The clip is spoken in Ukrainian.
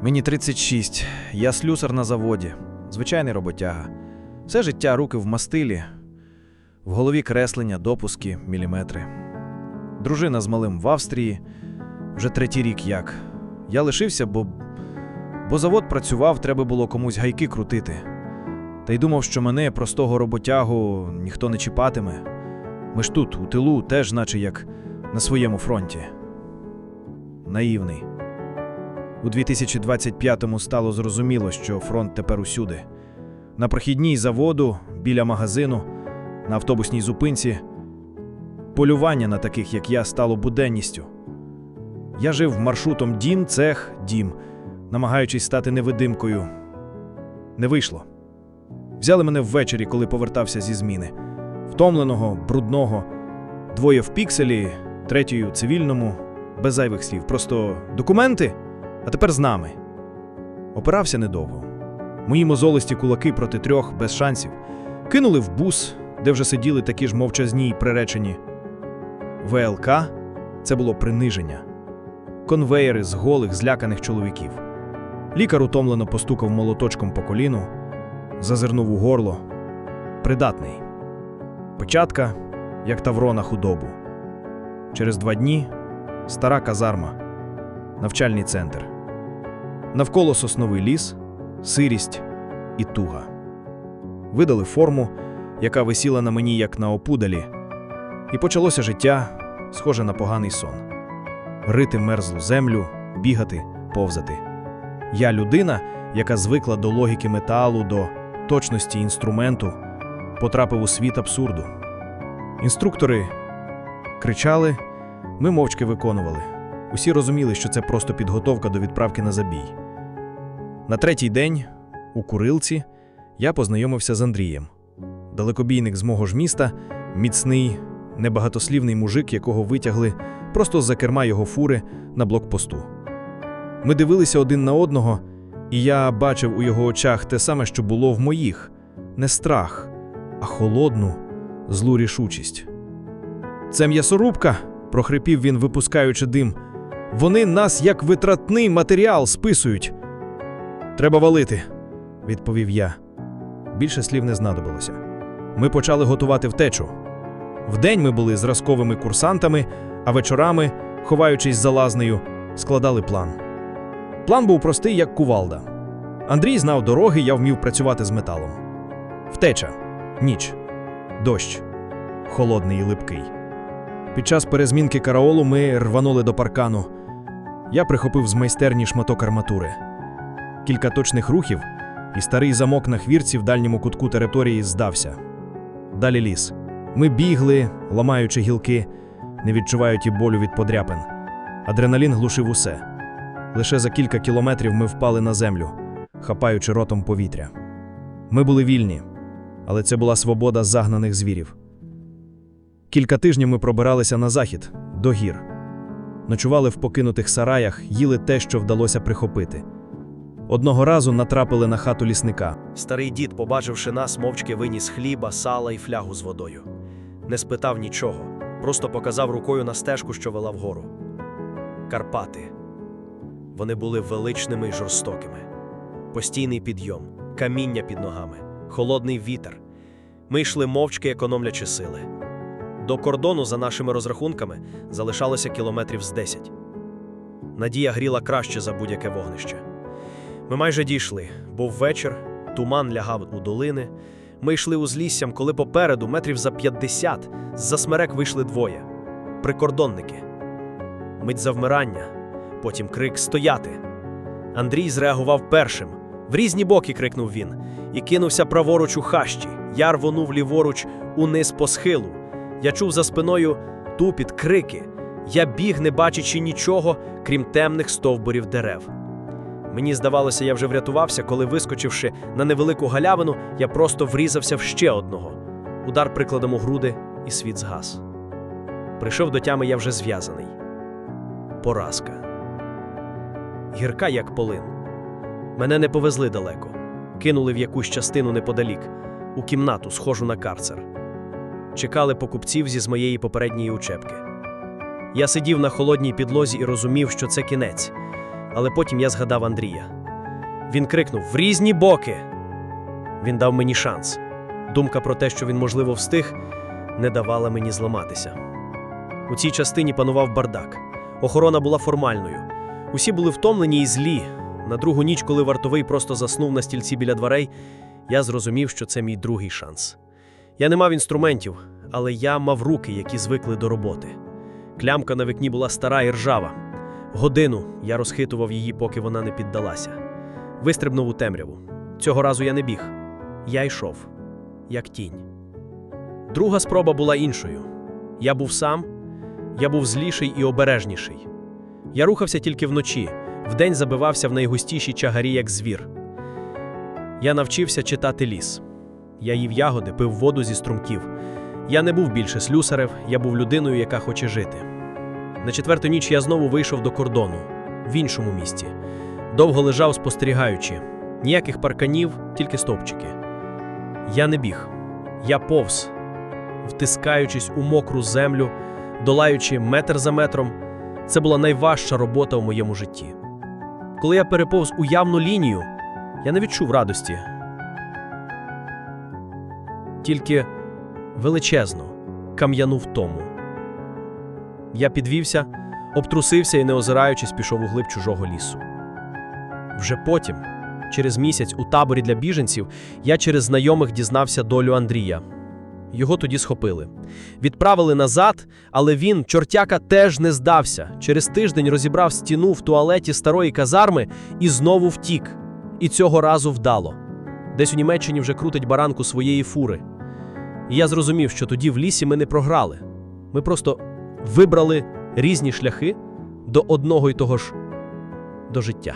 Мені 36, я слюсар на заводі, звичайний роботяга. Все життя руки в мастилі, в голові креслення, допуски, міліметри. Дружина з малим в Австрії, вже третій рік як. Я лишився, бо, бо завод працював, треба було комусь гайки крутити. Та й думав, що мене, простого роботягу, ніхто не чіпатиме. Ми ж тут, у тилу, теж, наче як на своєму фронті. Наївний. У 2025-му стало зрозуміло, що фронт тепер усюди. На прохідній заводу, біля магазину, на автобусній зупинці. Полювання на таких, як я, стало буденністю. Я жив маршрутом дім, цех, дім, намагаючись стати невидимкою. Не вийшло. Взяли мене ввечері, коли повертався зі зміни. Втомленого, брудного, двоє в пікселі, третьою цивільному, без зайвих слів. Просто документи, а тепер з нами. Опирався недовго. Мої мозолисті кулаки проти трьох без шансів кинули в бус, де вже сиділи такі ж мовчазні й приречені. ВЛК це було приниження. Конвеєри з голих, зляканих чоловіків. Лікар утомлено постукав молоточком по коліну, зазирнув у горло. Придатний. Печатка, як тавро на худобу. Через два дні стара казарма, навчальний центр. Навколо сосновий ліс, сирість і туга. Видали форму, яка висіла на мені як на опудалі, і почалося життя, схоже на поганий сон. Рити мерзлу землю, бігати, повзати. Я людина, яка звикла до логіки металу, до точності інструменту, потрапив у світ абсурду. Інструктори кричали, ми мовчки виконували. Усі розуміли, що це просто підготовка до відправки на забій. На третій день, у курилці, я познайомився з Андрієм. Далекобійник з мого ж міста, міцний, небагатослівний мужик, якого витягли просто з-за керма його фури на блокпосту. Ми дивилися один на одного, і я бачив у його очах те саме, що було в моїх не страх, а холодну, злу рішучість. Це м'ясорубка, прохрипів він, випускаючи дим. Вони нас як витратний матеріал списують. Треба валити, відповів я. Більше слів не знадобилося. Ми почали готувати втечу. Вдень ми були зразковими курсантами, а вечорами, ховаючись за лазнею, складали план. План був простий, як кувалда. Андрій знав дороги, я вмів працювати з металом. Втеча, ніч, дощ, холодний і липкий. Під час перезмінки караолу ми рванули до паркану. Я прихопив з майстерні шматок арматури. Кілька точних рухів, і старий замок на хвірці в дальньому кутку території здався. Далі ліс. Ми бігли, ламаючи гілки, не відчуваючи болю від подряпин. Адреналін глушив усе. Лише за кілька кілометрів ми впали на землю, хапаючи ротом повітря. Ми були вільні, але це була свобода загнаних звірів. Кілька тижнів ми пробиралися на захід, до гір. Ночували в покинутих сараях, їли те, що вдалося прихопити. Одного разу натрапили на хату лісника. Старий дід, побачивши нас, мовчки виніс хліба, сала і флягу з водою. Не спитав нічого, просто показав рукою на стежку, що вела вгору. Карпати. Вони були величними й жорстокими. Постійний підйом, каміння під ногами, холодний вітер. Ми йшли мовчки, економлячи сили. До кордону, за нашими розрахунками, залишалося кілометрів з 10. Надія гріла краще за будь-яке вогнище. Ми майже дійшли. Був вечір, туман лягав у долини. Ми йшли узліссям, коли попереду, метрів за 50, з-за смерек вийшли двоє прикордонники. Мить завмирання, потім крик стояти. Андрій зреагував першим. В різні боки крикнув він і кинувся праворуч у хащі. Я рвонув ліворуч униз по схилу. Я чув за спиною тупіт, крики. Я біг, не бачачи нічого, крім темних стовбурів дерев. Мені здавалося, я вже врятувався, коли, вискочивши на невелику галявину, я просто врізався в ще одного. Удар прикладом у груди, і світ згас. Прийшов до тями я вже зв'язаний. Поразка. Гірка, як полин. Мене не повезли далеко. Кинули в якусь частину неподалік, у кімнату, схожу на карцер. Чекали покупців зі з моєї попередньої учебки. Я сидів на холодній підлозі і розумів, що це кінець Але потім я згадав Андрія. Він крикнув в різні боки. Він дав мені шанс. Думка про те, що він, можливо, встиг, не давала мені зламатися. У цій частині панував бардак. Охорона була формальною. Усі були втомлені і злі. На другу ніч, коли вартовий просто заснув на стільці біля дверей, я зрозумів, що це мій другий шанс. Я не мав інструментів, але я мав руки, які звикли до роботи. Клямка на вікні була стара і ржава. Годину я розхитував її, поки вона не піддалася. Вистрибнув у темряву. Цього разу я не біг. Я йшов, як тінь. Друга спроба була іншою. Я був сам, я був зліший і обережніший. Я рухався тільки вночі, вдень забивався в найгустіші чагарі, як звір. Я навчився читати ліс. Я їв ягоди, пив воду зі струмків. Я не був більше слюсарев, я був людиною, яка хоче жити. На четверту ніч я знову вийшов до кордону, в іншому місті. Довго лежав, спостерігаючи. Ніяких парканів, тільки стовпчики. Я не біг. Я повз, втискаючись у мокру землю, долаючи метр за метром. Це була найважча робота у моєму житті. Коли я переповз у явну лінію, я не відчув радості. Тільки величезно кам'яну втому. Я підвівся, обтрусився і, не озираючись, пішов у глиб чужого лісу. Вже потім, через місяць, у таборі для біженців, я через знайомих дізнався долю Андрія. Його тоді схопили. Відправили назад, але він, чортяка, теж не здався. Через тиждень розібрав стіну в туалеті старої казарми і знову втік. І цього разу вдало. Десь у Німеччині вже крутить баранку своєї фури. І я зрозумів, що тоді в лісі ми не програли. Ми просто вибрали різні шляхи до одного й того ж до життя.